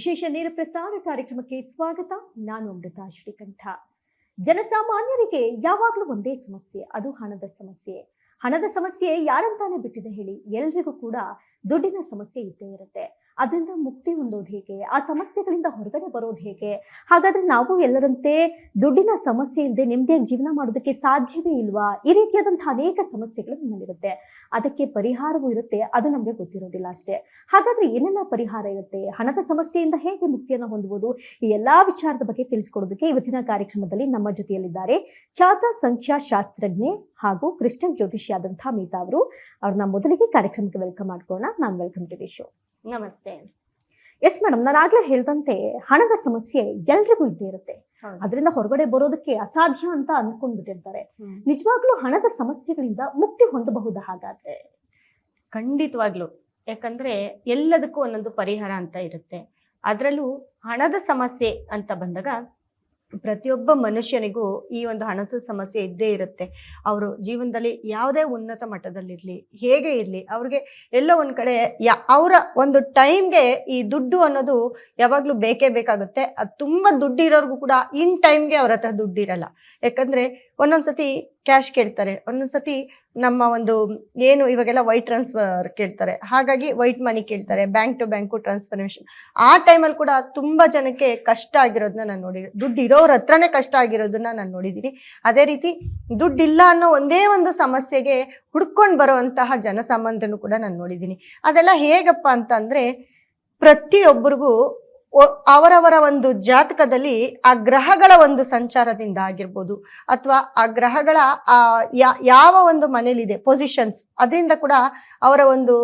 ವಿಶೇಷ ನೇರ ಪ್ರಸಾರ ಕಾರ್ಯಕ್ರಮಕ್ಕೆ ಸ್ವಾಗತ. ನಾನು ಅಮೃತ ಶ್ರೀಕಂಠ. ಜನಸಾಮಾನ್ಯರಿಗೆ ಯಾವಾಗಲೂ ಒಂದೇ ಸಮಸ್ಯೆ, ಅದು ಹಣದ ಸಮಸ್ಯೆ. ಹಣದ ಸಮಸ್ಯೆ ಯಾರಂತಾನೆ ಬಿಟ್ಟಿದೆ ಹೇಳಿ ಎಲ್ರಿಗೂ ಕೂಡ ದುಡ್ಡಿನ ಸಮಸ್ಯೆ ಇದ್ದೇ ಇರುತ್ತೆ. ಅದರಿಂದ ಮುಕ್ತಿ ಹೊಂದೋದು ಹೇಗೆ? ಆ ಸಮಸ್ಯೆಗಳಿಂದ ಹೊರಗಡೆ ಬರೋದು ಹೇಗೆ? ಹಾಗಾದ್ರೆ ನಾವು ಎಲ್ಲರಂತೆ ದುಡ್ಡಿನ ಸಮಸ್ಯೆ ಇಲ್ಲದೆ ನೆಮ್ಮದಿಯಾಗಿ ಜೀವನ ಮಾಡೋದಕ್ಕೆ ಸಾಧ್ಯವೇ ಇಲ್ವಾ? ಈ ರೀತಿಯಾದಂತಹ ಅನೇಕ ಸಮಸ್ಯೆಗಳು ನಮ್ಮಲ್ಲಿರುತ್ತೆ. ಅದಕ್ಕೆ ಪರಿಹಾರವೂ ಇರುತ್ತೆ. ಅದು ನಮಗೆ ಗೊತ್ತಿರೋದಿಲ್ಲ ಅಷ್ಟೇ. ಹಾಗಾದ್ರೆ ಏನೆಲ್ಲ ಪರಿಹಾರ ಇರುತ್ತೆ? ಹಣದ ಸಮಸ್ಯೆಯಿಂದ ಹೇಗೆ ಮುಕ್ತಿಯನ್ನು ಹೊಂದುವುದು? ಈ ಎಲ್ಲಾ ವಿಚಾರದ ಬಗ್ಗೆ ತಿಳಿಸಿಕೊಡೋದಕ್ಕೆ ಇವತ್ತಿನ ಕಾರ್ಯಕ್ರಮದಲ್ಲಿ ನಮ್ಮ ಜೊತೆಯಲ್ಲಿದ್ದಾರೆ ಖ್ಯಾತ ಸಂಖ್ಯಾಶಾಸ್ತ್ರಜ್ಞೆ ಹಾಗೂ ಕ್ರಿಸ್ಟಲ್ ಜ್ಯೋತಿಷಿಯಾದಂತಹ ಮೀತಾ ಅವರು. ಅವ್ರನ್ನ ಮೊದಲಿಗೆ ಕಾರ್ಯಕ್ರಮಕ್ಕೆ ವೆಲ್ಕಮ್ ಮಾಡ್ಕೋಣ ನಾನು ವೆಲ್ಕಮ್ ಟು ದಿ ಶೋ ನಮಸ್ತೆ. ಎಸ್ ಮೇಡಮ್ ನಾನು ಆಗ್ಲೇ ಹೇಳ್ದಂತೆ ಹಣದ ಸಮಸ್ಯೆ ಎಲ್ರಿಗೂ ಇದ್ದೇ ಇರುತ್ತೆ. ಅದರಿಂದ ಹೊರಗಡೆ ಬರೋದಕ್ಕೆ ಅಸಾಧ್ಯ ಅಂತ ಅಂದ್ಕೊಂಡ್ಬಿಟ್ಟಿರ್ತಾರೆ ನಿಜವಾಗ್ಲೂ ಹಣದ ಸಮಸ್ಯೆಗಳಿಂದ ಮುಕ್ತಿ ಹೊಂದಬಹುದ ಹಾಗಾದ್ರೆ? ಖಂಡಿತವಾಗ್ಲು. ಯಾಕಂದ್ರೆ ಎಲ್ಲದಕ್ಕೂ ಒಂದೊಂದು ಪರಿಹಾರ ಅಂತ ಇರುತ್ತೆ. ಅದರಲ್ಲೂ ಹಣದ ಸಮಸ್ಯೆ ಅಂತ ಬಂದಾಗ ಪ್ರತಿಯೊಬ್ಬ ಮನುಷ್ಯನಿಗೂ ಈ ಒಂದು ಹಣದ ಸಮಸ್ಯೆ ಇದ್ದೇ ಇರುತ್ತೆ. ಅವರು ಜೀವನದಲ್ಲಿ ಯಾವುದೇ ಉನ್ನತ ಮಟ್ಟದಲ್ಲಿರಲಿ, ಹೇಗೆ ಇರಲಿ, ಅವ್ರಿಗೆ ಎಲ್ಲೋ ಒಂದು ಕಡೆ ಯಾ, ಅವರ ಒಂದು ಟೈಮ್ಗೆ ಈ ದುಡ್ಡು ಅನ್ನೋದು ಯಾವಾಗಲೂ ಬೇಕೇ ಬೇಕಾಗುತ್ತೆ. ಅದು ತುಂಬ ದುಡ್ಡು ಕೂಡ ಇನ್ ಟೈಮ್ಗೆ ಅವ್ರ ಹತ್ರ ದುಡ್ಡಿರಲ್ಲ. ಯಾಕಂದ್ರೆ ಒಂದೊಂದ್ಸತಿ ಕ್ಯಾಶ್ ಕೇಳ್ತಾರೆ, ಒಂದೊಂದ್ಸತಿ ನಮ್ಮ ಒಂದು ಏನು ಇವಾಗೆಲ್ಲ ವೈಟ್ ಟ್ರಾನ್ಸ್ಫರ್ ಕೇಳ್ತಾರೆ. ಹಾಗಾಗಿ ವೈಟ್ ಮನಿ ಕೇಳ್ತಾರೆ ಬ್ಯಾಂಕ್ ಟು ಬ್ಯಾಂಕು ಟ್ರಾನ್ಸ್ಫರ್ಮೇಷನ್ ಆ ಟೈಮಲ್ಲಿ ಕೂಡ ತುಂಬ ಜನಕ್ಕೆ ಕಷ್ಟ ಆಗಿರೋದನ್ನ ನಾನು ನೋಡಿ, ದುಡ್ಡು ಇರೋರ ಹತ್ರನೇ ಕಷ್ಟ ಆಗಿರೋದನ್ನ ನಾನು ನೋಡಿದ್ದೀನಿ ಅದೇ ರೀತಿ ದುಡ್ಡಿಲ್ಲ ಅನ್ನೋ ಒಂದೇ ಒಂದು ಸಮಸ್ಯೆಗೆ ಹುಡ್ಕೊಂಡು ಬರುವಂತಹ ಜನಸಾಮಾನ್ಯರನ್ನು ಕೂಡ ನಾನು ನೋಡಿದ್ದೀನಿ ಅದೆಲ್ಲ ಹೇಗಪ್ಪ ಅಂತಂದ್ರೆ ಪ್ರತಿಯೊಬ್ಬರಿಗೂ ಅವರವರ ಒಂದು ಜಾತಕದಲ್ಲಿ ಆ ಗ್ರಹಗಳ ಒಂದು ಸಂಚಾರದಿಂದ ಆಗಿರ್ಬೋದು ಅಥವಾ ಆ ಗ್ರಹಗಳ, ಆ ಯಾವ ಒಂದು ಮನೇಲಿದೆ ಪೊಸಿಷನ್ಸ್ ಅದರಿಂದ ಕೂಡ ಅವರ ಒಂದು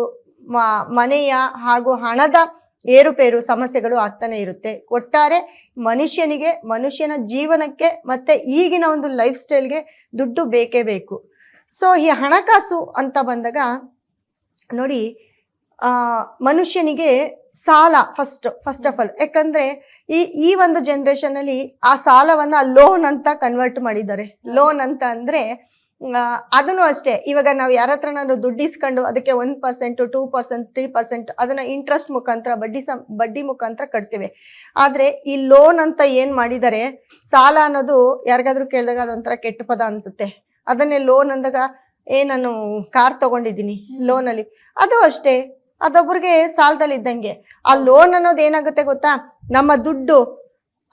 ಮನೆಯ ಹಾಗೂ ಹಣದ ಏರುಪೇರು ಸಮಸ್ಯೆಗಳು ಆಗ್ತಾನೆ ಇರುತ್ತೆ. ಒಟ್ಟಾರೆ ಮನುಷ್ಯನಿಗೆ, ಮನುಷ್ಯನ ಜೀವನಕ್ಕೆ ಮತ್ತೆ ಈಗಿನ ಒಂದು ಲೈಫ್ ಸ್ಟೈಲ್ಗೆ ದುಡ್ಡು ಬೇಕೇ ಬೇಕು. ಸೊ ಈ ಹಣಕಾಸು ಅಂತ ಬಂದಾಗ ನೋಡಿ ಮನುಷ್ಯನಿಗೆ ಸಾಲ ಫಸ್ಟ್ ಫಸ್ಟ್ ಆಫ್ ಆಲ್ ಯಾಕಂದ್ರೆ ಈ ಈ ಒಂದು ಜನರೇಷನ್ ಅಲ್ಲಿ ಆ ಸಾಲವನ್ನ ಲೋನ್ ಅಂತ ಕನ್ವರ್ಟ್ ಮಾಡಿದ್ದಾರೆ. ಲೋನ್ ಅಂತ ಅಂದ್ರೆ ಅದನ್ನು ಅಷ್ಟೇ. ಇವಾಗ ನಾವು ಯಾರ ಹತ್ರ ನಾನು ದುಡ್ಡು ಇಸ್ಕೊಂಡು ಅದಕ್ಕೆ one percent two percent three percent ಅದನ್ನ ಇಂಟ್ರೆಸ್ಟ್ ಮುಖಾಂತರ ಬಡ್ಡಿ ಸಂ ಬಡ್ಡಿ ಮುಖಾಂತರ ಕಟ್ತೇವೆ. ಆದ್ರೆ ಈ ಲೋನ್ ಅಂತ ಏನ್ ಮಾಡಿದ್ದಾರೆ ಸಾಲ ಅನ್ನೋದು ಯಾರಿಗಾದ್ರೂ ಕೇಳಿದಾಗ ಅದೊಂಥರ ಕೆಟ್ಟ ಪದ ಅನ್ಸುತ್ತೆ. ಅದನ್ನೇ ಲೋನ್ ಅಂದಾಗ ಏ ನಾನು ಕಾರ್ ತಗೊಂಡಿದ್ದೀನಿ ಲೋನಲ್ಲಿ ಅದು ಅಷ್ಟೇ. ಅದೊಬ್ಬರಿಗೆ ಸಾಲದಲ್ಲಿ ಇದ್ದಂಗೆ. ಆ ಲೋನ್ ಅನ್ನೋದು ಏನಾಗುತ್ತೆ ಗೊತ್ತಾ? ನಮ್ಮ ದುಡ್ಡು,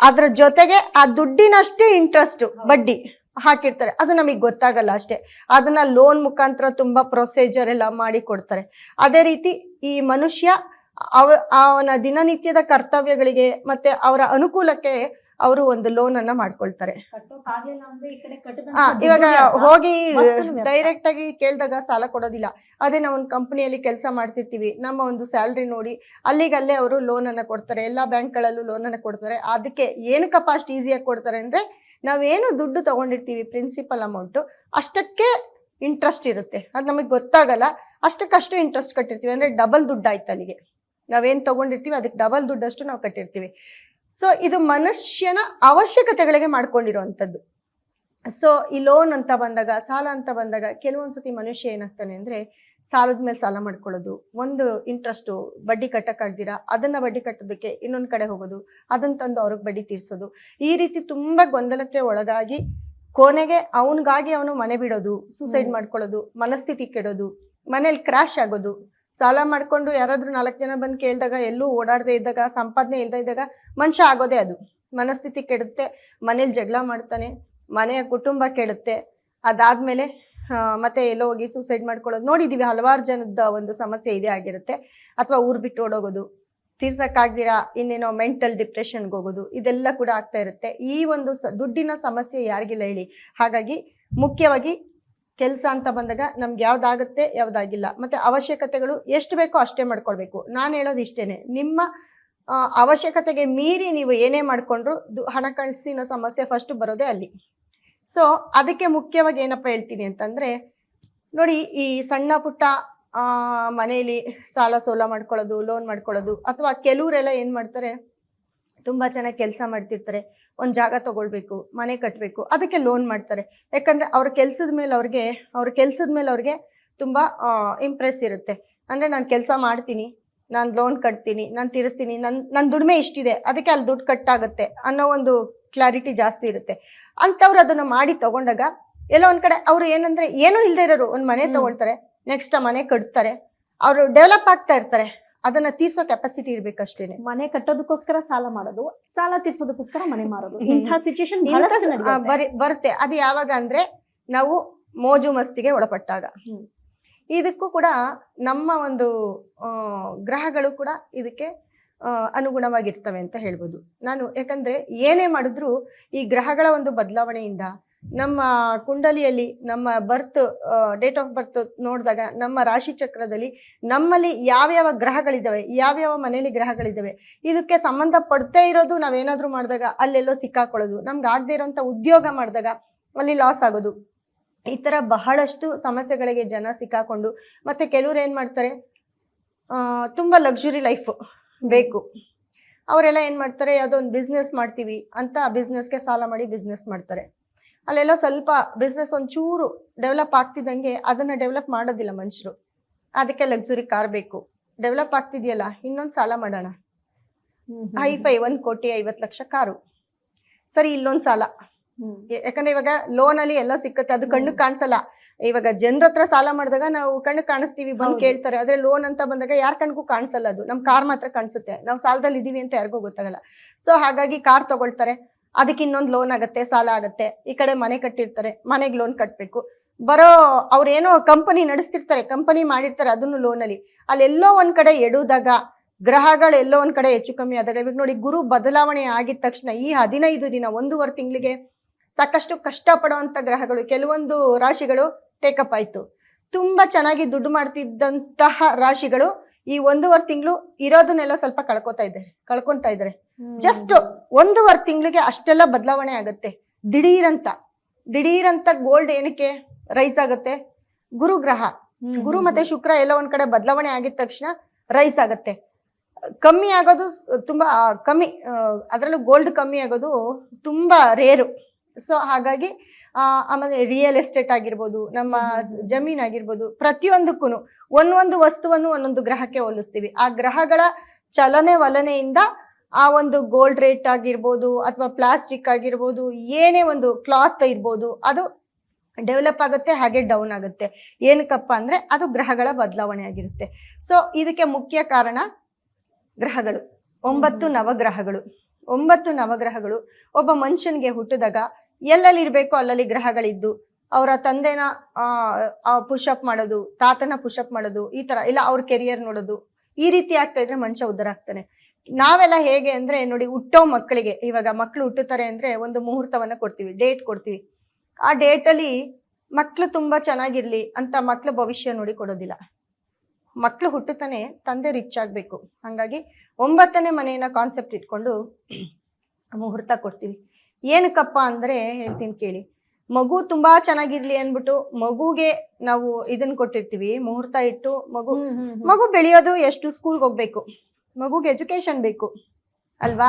ಅದ್ರ ಜೊತೆಗೆ ಆ ದುಡ್ಡಿನಷ್ಟೇ ಇಂಟ್ರೆಸ್ಟ್ ಬಡ್ಡಿ ಹಾಕಿರ್ತಾರೆ. ಅದು ನಮಗೆ ಗೊತ್ತಾಗಲ್ಲ ಅಷ್ಟೇ. ಅದನ್ನ ಲೋನ್ ಮುಖಾಂತರ ತುಂಬಾ ಪ್ರೊಸೀಜರ್ ಎಲ್ಲ ಮಾಡಿ ಕೊಡ್ತಾರೆ. ಅದೇ ರೀತಿ ಈ ಮನುಷ್ಯ ಅವ, ಅವನ ದಿನನಿತ್ಯದ ಕರ್ತವ್ಯಗಳಿಗೆ ಮತ್ತೆ ಅವರ ಅನುಕೂಲಕ್ಕೆ ಅವರು ಒಂದು ಲೋನ್ ಅನ್ನ ಮಾಡ್ಕೊಳ್ತಾರೆ. ಇವಾಗ ಹೋಗಿ ಡೈರೆಕ್ಟ್ ಆಗಿ ಕೇಳಿದಾಗ ಸಾಲ ಕೊಡೋದಿಲ್ಲ. ಅದೇ ನಾವು ಒಂದು ಕಂಪನಿಯಲ್ಲಿ ಕೆಲಸ ಮಾಡ್ತಿರ್ತೀವಿ. ನಮ್ಮ ಒಂದು ಸ್ಯಾಲ್ರಿ ನೋಡಿ ಅಲ್ಲಿಗಲ್ಲೇ ಅವರು ಲೋನ್ ಅನ್ನ ಕೊಡ್ತಾರೆ. ಎಲ್ಲಾ ಬ್ಯಾಂಕ್ಗಳಲ್ಲೂ ಲೋನ್ ಅನ್ನ ಕೊಡ್ತಾರೆ. ಅದಕ್ಕೆ ಏನಕ್ಕಪ್ಪ ಅಷ್ಟು ಈಸಿಯಾಗಿ ಕೊಡ್ತಾರೆ ಅಂದ್ರೆ ನಾವೇನು ದುಡ್ಡು ತಗೊಂಡಿರ್ತೀವಿ ಪ್ರಿನ್ಸಿಪಲ್ ಅಮೌಂಟ್ ಅಷ್ಟಕ್ಕೆ ಇಂಟ್ರೆಸ್ಟ್ ಇರುತ್ತೆ. ಅದು ನಮಗೆ ಗೊತ್ತಾಗಲ್ಲ. ಅಷ್ಟಕ್ಕಷ್ಟು ಇಂಟ್ರೆಸ್ಟ್ ಕಟ್ಟಿರ್ತೀವಿ. ಅಂದ್ರೆ ಡಬಲ್ ದುಡ್ಡು ಆಯ್ತು ಅಲ್ಲಿಗೆ. ನಾವೇನು ತಗೊಂಡಿರ್ತೀವಿ ಅದಕ್ಕೆ ಡಬಲ್ ದುಡ್ಡಷ್ಟು ನಾವು ಕಟ್ಟಿರ್ತೀವಿ. ಸೊ ಇದು ಮನುಷ್ಯನ ಅವಶ್ಯಕತೆಗಳಿಗೆ ಮಾಡ್ಕೊಂಡಿರುವಂಥದ್ದು. ಸೊ ಈ ಲೋನ್ ಅಂತ ಬಂದಾಗ ಸಾಲ ಅಂತ ಬಂದಾಗ ಕೆಲವೊಂದ್ಸತಿ ಮನುಷ್ಯ ಏನಾಗ್ತಾನೆ ಅಂದ್ರೆ ಸಾಲದ ಮೇಲೆ ಸಾಲ ಮಾಡ್ಕೊಳ್ಳೋದು. ಒಂದು ಇಂಟ್ರೆಸ್ಟು ಬಡ್ಡಿ ಕಟ್ಟಕ್ಕಾಗ್ದಿರಾ ಅದನ್ನ ಬಡ್ಡಿ ಕಟ್ಟೋದಕ್ಕೆ ಇನ್ನೊಂದು ಕಡೆ ಹೋಗೋದು ಅದನ್ನ ತಂದು ಅವ್ರಿಗೆ ಬಡ್ಡಿ ತೀರಿಸೋದು. ಈ ರೀತಿ ತುಂಬಾ ಗೊಂದಲಕ್ಕೆ ಒಳಗಾಗಿ ಕೊನೆಗೆ ಅವನಿಗಾಗಿ ಅವನು ಮನೆ ಬಿಡೋದು ಸೂಸೈಡ್ ಮಾಡ್ಕೊಳ್ಳೋದು ಮನಸ್ಥಿತಿ ಕೆಡೋದು ಮನೇಲಿ ಕ್ರ್ಯಾಶ್ ಆಗೋದು. ಸಾಲ ಮಾಡ್ಕೊಂಡು ಯಾರಾದ್ರೂ ನಾಲ್ಕು ಜನ ಬಂದು ಕೇಳಿದಾಗ, ಎಲ್ಲೂ ಓಡಾಡದೇ ಇದ್ದಾಗ, ಸಂಪಾದನೆ ಇಲ್ಲದೆ ಇದ್ದಾಗ ಮನುಷ್ಯ ಆಗೋದೇ ಅದು. ಮನಸ್ಥಿತಿ ಕೆಡುತ್ತೆ, ಮನೇಲಿ ಜಗಳ ಮಾಡ್ತಾನೆ, ಮನೆಯ ಕುಟುಂಬ ಕೆಡುತ್ತೆ. ಅದಾದ್ಮೇಲೆ ಮತ್ತೆ ಎಲ್ಲೋ ಹೋಗಿ ಸೂಸೈಡ್ ಮಾಡ್ಕೊಳ್ಳೋದು. ನೋಡಿದೀವಿ, ಹಲವಾರು ಜನದ ಒಂದು ಸಮಸ್ಯೆ ಇದೇ ಆಗಿರುತ್ತೆ. ಅಥವಾ ಊರು ಬಿಟ್ಟು ಓಡೋಗೋದು. ತೀರ್ಸಕ್ಕಾಗ್ದಿರಾ, ಇನ್ನೇನೋ ಮೆಂಟಲ್ ಡಿಪ್ರೆಷನ್ಗೆ ಹೋಗೋದು. ಇದೆಲ್ಲ ಕೂಡ ಆಗ್ತಾ ಇರುತ್ತೆ. ಈ ಒಂದು ದುಡ್ಡಿನ ಸಮಸ್ಯೆ ಯಾರಿಗಿಲ್ಲ ಹೇಳಿ. ಹಾಗಾಗಿ, ಮುಖ್ಯವಾಗಿ ಕೆಲಸ ಅಂತ ಬಂದಾಗ ನಮ್ಗೆ ಯಾವ್ದಾಗುತ್ತೆ, ಯಾವ್ದಾಗಿಲ್ಲ. ಮತ್ತೆ ಅವಶ್ಯಕತೆಗಳು ಎಷ್ಟು ಬೇಕೋ ಅಷ್ಟೇ ಮಾಡ್ಕೊಳ್ಬೇಕು. ನಾನು ಹೇಳೋದು ಇಷ್ಟೇನೆ. ನಿಮ್ಮ ಅವಶ್ಯಕತೆಗೆ ಮೀರಿ ನೀವು ಏನೇ ಮಾಡಿಕೊಂಡ್ರು ಹಣಕಾಸಿನ ಸಮಸ್ಯೆ ಫಸ್ಟ್ ಬರೋದೇ ಅಲ್ಲಿ. ಸೊ ಅದಕ್ಕೆ ಮುಖ್ಯವಾಗಿ ಏನಪ್ಪ ಹೇಳ್ತೀನಿ ಅಂತಂದ್ರೆ, ನೋಡಿ ಈ ಸಣ್ಣ ಪುಟ್ಟ ಮನೆಯಲ್ಲಿ ಸಾಲ ಸೋಲ ಮಾಡ್ಕೊಳ್ಳೋದು ಲೋನ್ ಮಾಡ್ಕೊಳ್ಳೋದು, ಅಥವಾ ಕೆಲವರೆಲ್ಲ ಏನ್ ಮಾಡ್ತಾರೆ, ತುಂಬಾ ಚೆನ್ನಾಗಿ ಕೆಲಸ ಮಾಡ್ತಿರ್ತಾರೆ. ಒಂದು ಜಾಗ ತಗೊಳ್ಬೇಕು ಮನೆ ಕಟ್ಟಬೇಕು ಅದಕ್ಕೆ ಲೋನ್ ಮಾಡ್ತಾರೆ. ಯಾಕಂದ್ರೆ ಅವ್ರ ಕೆಲ್ಸದ ಮೇಲೆ ಅವ್ರಿಗೆ ಅವ್ರ ಕೆಲ್ಸದ ಮೇಲೆ ಅವ್ರಿಗೆ ತುಂಬಾ ಇಂಪ್ರೆಸ್ ಇರುತ್ತೆ. ಅಂದ್ರೆ ನಾನು ಕೆಲಸ ಮಾಡ್ತೀನಿ ನಾನು ಲೋನ್ ಕಟ್ತೀನಿ ನಾನು ತೀರಿಸ್ತೀನಿ ನನ್ನ ನನ್ನ ದುಡಿಮೆ ಇಷ್ಟಿದೆ ಅದಕ್ಕೆ ಅಲ್ಲಿ ದುಡ್ಡು ಕಟ್ಟಾಗುತ್ತೆ ಅನ್ನೋ ಒಂದು ಕ್ಲಾರಿಟಿ ಜಾಸ್ತಿ ಇರುತ್ತೆ. ಅಂಥವ್ರು ಅದನ್ನ ಮಾಡಿ ತಗೊಂಡಾಗ ಎಲ್ಲೋ ಒಂದು ಕಡೆ ಅವರು ಏನಂದ್ರೆ ಏನೂ ಇಲ್ಲದೆ ಇರೋರು ಒಂದು ಮನೆ. ತಗೊಳ್ತಾರೆ ನೆಕ್ಸ್ಟ್ ಆ ಮನೆ ಕಟ್ತಾರೆ ಅವರು ಡೆವಲಪ್ ಆಗ್ತಾ ಇರ್ತಾರೆ. ಅದನ್ನ ತೀರ್ಸೋ ಕೆಪಾಸಿಟಿ ಇರ್ಬೇಕಷ್ಟೇನೆ. ಮನೆ ಕಟ್ಟೋದಕ್ಕೋಸ್ಕರ ಸಾಲ ಮಾಡೋದು ಸಾಲ ತೀರ್ಸೋದಕ್ಕೋಸ್ಕರ ಮನೆ ಮಾಡೋದು. ಇಂಥ ಸಿಚುಯೇಷನ್. ಬರುತ್ತೆ. ಅದು ಯಾವಾಗ ಅಂದ್ರೆ ನಾವು ಮೋಜು ಮಸ್ತಿಗೆ ಒಳಪಟ್ಟಾಗ. ಇದಕ್ಕೂ ಕೂಡ ನಮ್ಮ ಒಂದು ಗ್ರಹಗಳು ಕೂಡ ಇದಕ್ಕೆ ಅನುಗುಣವಾಗಿರ್ತವೆ ಅಂತ ಹೇಳ್ಬೋದು. ನಾನು ಯಾಕಂದ್ರೆ ಏನೇ ಮಾಡಿದ್ರು ಈ ಗ್ರಹಗಳ ಒಂದು ಬದಲಾವಣೆಯಿಂದ ನಮ್ಮ ಕುಂಡಲಿಯಲ್ಲಿ ನಮ್ಮ ಬರ್ತ್ ಡೇಟ್ ಆಫ್ ಬರ್ತ್ ನೋಡಿದಾಗ ನಮ್ಮ ರಾಶಿ ಚಕ್ರದಲ್ಲಿ ನಮ್ಮಲ್ಲಿ ಯಾವ್ಯಾವ ಗ್ರಹಗಳಿದ್ದಾವೆ ಯಾವ್ಯಾವ ಮನೆಯಲ್ಲಿ ಗ್ರಹಗಳಿದ್ದಾವೆ ಇದಕ್ಕೆ ಸಂಬಂಧ ಪಡ್ತೇ ಇರೋದು ನಾವೇನಾದ್ರೂ ಮಾಡಿದಾಗ ಅಲ್ಲೆಲ್ಲೋ ಸಿಕ್ಕಾಕೊಳ್ಳೋದು ನಮ್ಗೆ ಆಗದೆ ಇರೋಂಥ ಉದ್ಯೋಗ ಮಾಡಿದಾಗ ಅಲ್ಲಿ ಲಾಸ್ ಆಗೋದು. ಈ ಥರ ಬಹಳಷ್ಟು ಸಮಸ್ಯೆಗಳಿಗೆ ಜನ ಸಿಕ್ಕಾಕೊಂಡು ಮತ್ತೆ ಕೆಲವ್ರು ಏನು ಮಾಡ್ತಾರೆ ಆ, ತುಂಬ ಲಕ್ಸುರಿ ಲೈಫ್ ಬೇಕು. ಅವರೆಲ್ಲ ಏನು ಮಾಡ್ತಾರೆ ಯಾವುದೋ ಒಂದು ಬಿಸ್ನೆಸ್ ಮಾಡ್ತೀವಿ ಅಂತ ಬಿಸ್ನೆಸ್ಗೆ ಸಾಲ ಮಾಡಿ ಬಿಸ್ನೆಸ್ ಮಾಡ್ತಾರೆ. ಅಲ್ಲೆಲ್ಲೋ ಸ್ವಲ್ಪ ಬಿಸ್ನೆಸ್ ಒಂಚೂರು ಡೆವಲಪ್ ಆಗ್ತಿದ್ದಂಗೆ ಅದನ್ನು ಡೆವಲಪ್ ಮಾಡೋದಿಲ್ಲ ಮನುಷ್ಯರು. ಅದಕ್ಕೆ ಲಕ್ಸುರಿ ಕಾರ್ ಬೇಕು. ಡೆವಲಪ್ ಆಗ್ತಿದೆಯಲ್ಲ ಇನ್ನೊಂದು ಸಾಲ ಮಾಡೋಣ. ಐ ಹ್ಮ್, ಹೈ ಫೈ ಒಂದು ಕೋಟಿ ಐವತ್ತು ಲಕ್ಷ ಕಾರು. ಸರಿ ಇಲ್ಲೊಂದು ಸಾಲ. ಯಾಕಂದ್ರೆ ಇವಾಗ ಲೋನ್ ಅಲ್ಲಿ ಎಲ್ಲ ಸಿಕ್ಕತ್ತೆ ಅದು ಕಣ್ಣು ಕಾಣಿಸಲ್ಲ. ಇವಾಗ ಜನರ ಹತ್ರ ಸಾಲ ಮಾಡಿದಾಗ ನಾವು ಕಣ್ಣು ಕಾಣಿಸ್ತೀವಿ ಬಂದು. ಕೇಳ್ತಾರೆ. ಆದ್ರೆ ಲೋನ್ ಅಂತ ಬಂದಾಗ ಯಾರ ಕಣ್ಗೂ ಕಾಣಿಸಲ್ಲ ಅದು. ನಮ್ ಕಾರ್ ಮಾತ್ರ ಕಾಣಿಸುತ್ತೆ. ನಾವು ಸಾಲದಲ್ಲಿ ಇದೀವಿ ಅಂತ ಯಾರಿಗೂ ಗೊತ್ತಾಗಲ್ಲ. ಸೊ ಹಾಗಾಗಿ ಕಾರ್ ತಗೊಳ್ತಾರೆ. ಅದಕ್ಕೆ ಇನ್ನೊಂದು ಲೋನ್ ಆಗುತ್ತೆ, ಸಾಲ ಆಗುತ್ತೆ. ಈ ಕಡೆ ಮನೆ ಕಟ್ಟಿರ್ತಾರೆ, ಮನೆಗೆ ಲೋನ್ ಕಟ್ಟಬೇಕು ಬರೋ ಅವ್ರೇನೋ ಕಂಪನಿ ನಡೆಸ್ತಿರ್ತಾರೆ ಕಂಪನಿ ಮಾಡಿರ್ತಾರೆ ಅದನ್ನು ಲೋನಲ್ಲಿ ಅಲ್ಲೆಲ್ಲೋ ಒಂದ್ ಕಡೆ ಎಡುದಾಗ, ಗ್ರಹಗಳು ಎಲ್ಲೋ ಒಂದ್ ಕಡೆ ಹೆಚ್ಚು ಕಮ್ಮಿ ಆದಾಗ, ಇವಾಗ ನೋಡಿ ಗುರು ಬದಲಾವಣೆ ಆಗಿದ ತಕ್ಷಣ ಈ ಹದಿನೈದು ದಿನ, ಒಂದೂವರೆ ತಿಂಗಳಿಗೆ ಸಾಕಷ್ಟು ಕಷ್ಟಪಡುವಂತ ಗ್ರಹಗಳು, ಕೆಲವೊಂದು ರಾಶಿಗಳು ಟೇಕಪ್ ಆಯ್ತು. ತುಂಬಾ ಚೆನ್ನಾಗಿ ದುಡ್ಡು ಮಾಡ್ತಿದ್ದಂತಹ ರಾಶಿಗಳು ಈ ಒಂದೂವರೆ ತಿಂಗಳು ಇರೋದನ್ನೆಲ್ಲ ಸ್ವಲ್ಪ ಕಳ್ಕೊತಾ ಇದ್ದಾರೆ ಕಳ್ಕೊತಾ ಇದ್ದಾರೆ. ಜಸ್ಟ್ ಒಂದೂವರೆ ತಿಂಗಳಿಗೆ ಅಷ್ಟೆಲ್ಲ ಬದಲಾವಣೆ ಆಗುತ್ತೆ. ದಿಢೀರಂತ ದಿಢೀರಂತ ಗೋಲ್ಡ್ ಏನಕ್ಕೆ ರೈಸ್ ಆಗುತ್ತೆ? ಗುರು ಗ್ರಹ ಗುರು ಮತ್ತೆ ಶುಕ್ರ ಎಲ್ಲ ಒಂದ್ ಕಡೆ ಬದಲಾವಣೆ ಆಗಿದ ತಕ್ಷಣ ರೈಸ್ ಆಗುತ್ತೆ. ಕಮ್ಮಿ ಆಗೋದು ತುಂಬಾ ಕಮ್ಮಿ ಅದರಲ್ಲೂ ಗೋಲ್ಡ್ ಕಮ್ಮಿ ಆಗೋದು ತುಂಬಾ ರೇರು ಸೊ ಹಾಗಾಗಿ ಆಮೇಲೆ ರಿಯಲ್ ಎಸ್ಟೇಟ್ ಆಗಿರ್ಬೋದು ನಮ್ಮ. ಜಮೀನ್ ಆಗಿರ್ಬೋದು ಪ್ರತಿಯೊಂದಕ್ಕೂ ಒಂದೊಂದು ವಸ್ತುವನ್ನು ಒಂದೊಂದು ಗ್ರಹಕ್ಕೆ ಹೋಲಿಸ್ತೀವಿ. ಆ ಗ್ರಹಗಳ ಚಲನೆ ವಲನೆಯಿಂದ ಆ ಒಂದು ಗೋಲ್ಡ್ ರೇಟ್ ಆಗಿರ್ಬೋದು ಅಥವಾ ಪ್ಲಾಸ್ಟಿಕ್ ಆಗಿರ್ಬೋದು ಏನೇ ಒಂದು ಕ್ಲಾತ್ ಇರ್ಬೋದು ಅದು ಡೆವಲಪ್ ಆಗುತ್ತೆ ಹಾಗೆ ಡೌನ್ ಆಗುತ್ತೆ. ಏನಕ್ಕಪ್ಪ ಅಂದರೆ ಅದು ಗ್ರಹಗಳ ಬದಲಾವಣೆ ಆಗಿರುತ್ತೆ. ಸೊ ಇದಕ್ಕೆ ಮುಖ್ಯ ಕಾರಣ ಗ್ರಹಗಳು. ಒಂಬತ್ತು ನವಗ್ರಹಗಳು. ಒಂಬತ್ತು ನವಗ್ರಹಗಳು. ಒಬ್ಬ ಮನುಷ್ಯನಿಗೆ ಹುಟ್ಟಿದಾಗ ಎಲ್ಲೆಲ್ಲಿ ಇರಬೇಕು ಅಲ್ಲಲ್ಲಿ ಗ್ರಹಗಳಿದ್ದು. ಅವರ ತಂದೆನ ಪುಷಪ್ ಮಾಡೋದು, ತಾತನ ಪುಷಪ್ ಮಾಡೋದು, ಈ ತರ, ಇಲ್ಲ ಅವ್ರ ಕೆರಿಯರ್ ನೋಡೋದು, ಈ ರೀತಿ ಆಗ್ತಾ ಇದ್ರೆ ಮನುಷ್ಯ ಉದ್ಧಾರ ಆಗ್ತಾನೆ. ನಾವೆಲ್ಲ ಹೇಗೆ ಅಂದ್ರೆ ನೋಡಿ, ಹುಟ್ಟೋ ಮಕ್ಕಳಿಗೆ, ಇವಾಗ ಮಕ್ಕಳು ಹುಟ್ಟುತ್ತಾರೆ ಅಂದ್ರೆ ಒಂದು ಮುಹೂರ್ತವನ್ನ ಕೊಡ್ತೀವಿ ಡೇಟ್ ಕೊಡ್ತೀವಿ. ಆ ಡೇಟ್ ಅಲ್ಲಿ ಮಕ್ಳು ತುಂಬಾ ಚೆನ್ನಾಗಿರ್ಲಿ ಅಂತ ಮಕ್ಳ ಭವಿಷ್ಯ ನೋಡಿ ಕೊಡೋದಿಲ್ಲ. ಮಕ್ಕಳು ಹುಟ್ಟುತ್ತಾನೆ, ತಂದೆ ರಿಚ್ ಆಗ್ಬೇಕು. ಹಂಗಾಗಿ ಒಂಬತ್ತನೇ ಮನೆಯನ್ನ ಕಾನ್ಸೆಪ್ಟ್ ಇಟ್ಕೊಂಡು ಮುಹೂರ್ತ ಕೊಡ್ತೀವಿ. ಏನಕ್ಕಪ್ಪ ಅಂದ್ರೆ ಹೇಳ್ತೀನಿ ಕೇಳಿ. ಮಗು ತುಂಬಾ ಚೆನ್ನಾಗಿರ್ಲಿ ಅನ್ಬಿಟ್ಟು ಮಗುಗೆ ನಾವು ಇದನ್ ಕೊಟ್ಟಿರ್ತೀವಿ ಮುಹೂರ್ತ ಇಟ್ಟು ಮಗು. ಮಗು ಬೆಳೆಯೋದು ಎಷ್ಟು ಸ್ಕೂಲ್ಗೆ ಹೋಗ್ಬೇಕು? ಮಗುಗೆ ಎಜುಕೇಶನ್ ಬೇಕು ಅಲ್ವಾ?